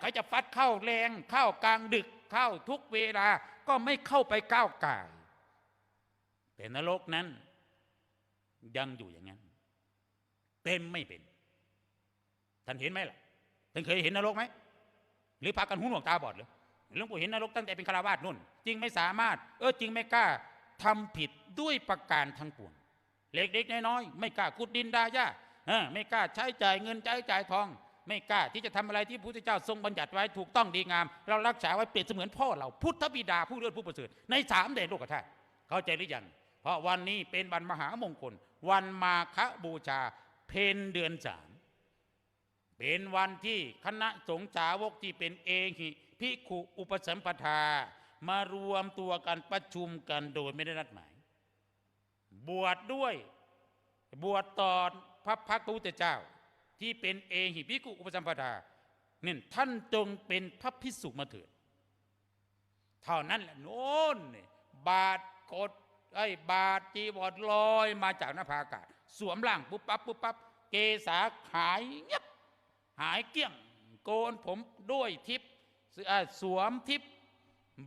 เขาจะฟัดเข้าแรงเข้ากลางดึกเข้าทุกเวลาก็ไม่เข้าไปก้าวไก่ายแต่นรกนั้น ยังอยู่อย่างนั้นเต็มไม่เป็น ท่านเห็นไหมล่ะท่านเคยเห็นนรกไหมหรือพากันหูหนวกตาบอดหรือหลวงปู่เห็นนรกตั้งแต่เป็นคารวาสนุ่นจึงไม่สามารถ เออจึงไม่กล้าทำผิดด้วยประการทั้งปวงเล็กๆน้อยๆไม่กล้าขุดดินดาหญ้าเออไม่กล้าใช้จ่ายเงินใช้จ่ายทอง ไม่กล้าที่จะทำอะไรที่พระพุทธเจ้าทรงบัญญัติไว้ถูกต้องดีงาม เรารักษาไว้เปรียบเสมือนพ่อเราพุทธบิดาผู้เลื่อนผู้ประเสริฐในสามแดนโลกธาตุเข้าใจหรือยังเพราะวันนี้เป็นวันมหามงคล วันมาฆบูชาเพนเดือนสามเป็นวันที่คณะสงฆ์สาวกที่เป็นเอหิพิกขุอุปสัมปทามารวมตัวกันประชุมกันโดยไม่ได้นัดหมาย บวชดด้วย บวชต่อพระพักตร์พระพุทธเจ้า ที่เป็นเอหิพิกุอุปสัมปทาเนี่ยท่านจงเป็นพระพิสุมาเถิด เท่านั้นแหละโน้นบาทกดไอ้บาทจีวรลอยมาจากน้าอากาศ สวมร่างปุ๊บปั๊บปุ๊บปั๊บเกษาหายเงียบหายเกี้ยง โกนผมด้วยทิพย์สวมทิพย์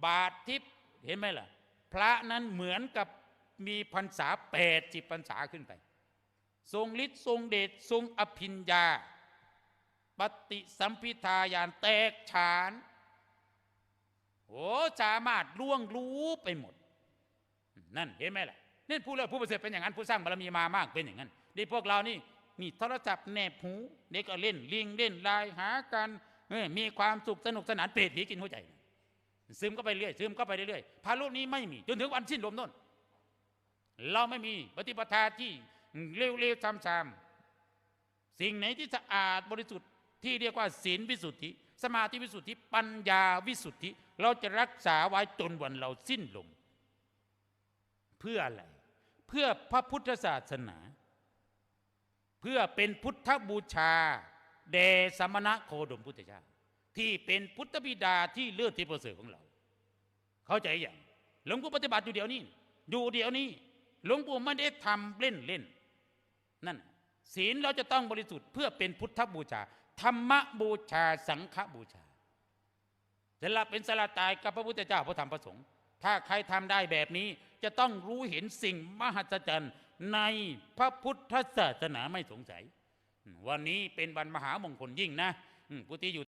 บาททิพย์เห็นไหมล่ะ พระนั้นเหมือนกับมีพรรษาแปดจิบพรรษาขึ้นไป ทรงฤทธิ์ทรงเดชทรงอภิญญา ปฏิสัมพิทายานแตกฉานโอ้สามารถล่วงรู้ไปหมด นั่นเห็นไหมล่ะนี่ผู้เลิศผู้ประเสริฐเป็นอย่างนั้นผู้สร้างบารมีมามากเป็นอย่างนั้นนี่พวกเรานี่นี่โทรศัพท์แนบหูเด็กก็เล่นลิงเล่นลายหากันมีความสุขสนุกสนานเปรตผีกินหัวใจซึมก็ไปเรื่อยซึมก็ไปเรื่อยพระรูปนี้ไม่มีจนถึงวันสิ้นลมน่นเราไม่มีปฏิปทาที่ เร็วๆซ้ำๆสิ่งไหนที่สะอาดบริสุทธิ์ที่เรียกว่าศีลวิสุทธิ สมาธิวิสุทธิ ปัญญาวิสุทธิ เราจะรักษาไว้จนวันเราสิ้นลมเพื่ออะไร เพื่อพระพุทธศาสนา เพื่อเป็นพุทธบูชาแด่สมณะโคดมพุทธเจ้าที่เป็นพุทธบิดาที่เลือดที่ประเสริฐของเรา เข้าใจอย่างหลวงปู่ปฏิบัติอยู่เดี๋ยวนี้ อยู่เดี๋ยวนี้ หลวงปู่ไม่ได้ทำเล่นเล่นๆ นั่นศีลเราจะต้องบริสุทธิ์เพื่อเป็นพุทธบูชา ธรรมบูชาสังฆบูชาจะละเป็นสละตายกับพระพุทธเจ้าพระธรรมพระสงฆ์ถ้าใครทำได้แบบนี้จะต้องรู้เห็นสิ่งมหัศจรรย์ในพระพุทธศาสนาไม่สงสัย วันนี้เป็นวันมหามงคลยิ่งนะอืมผู้ที่อยู่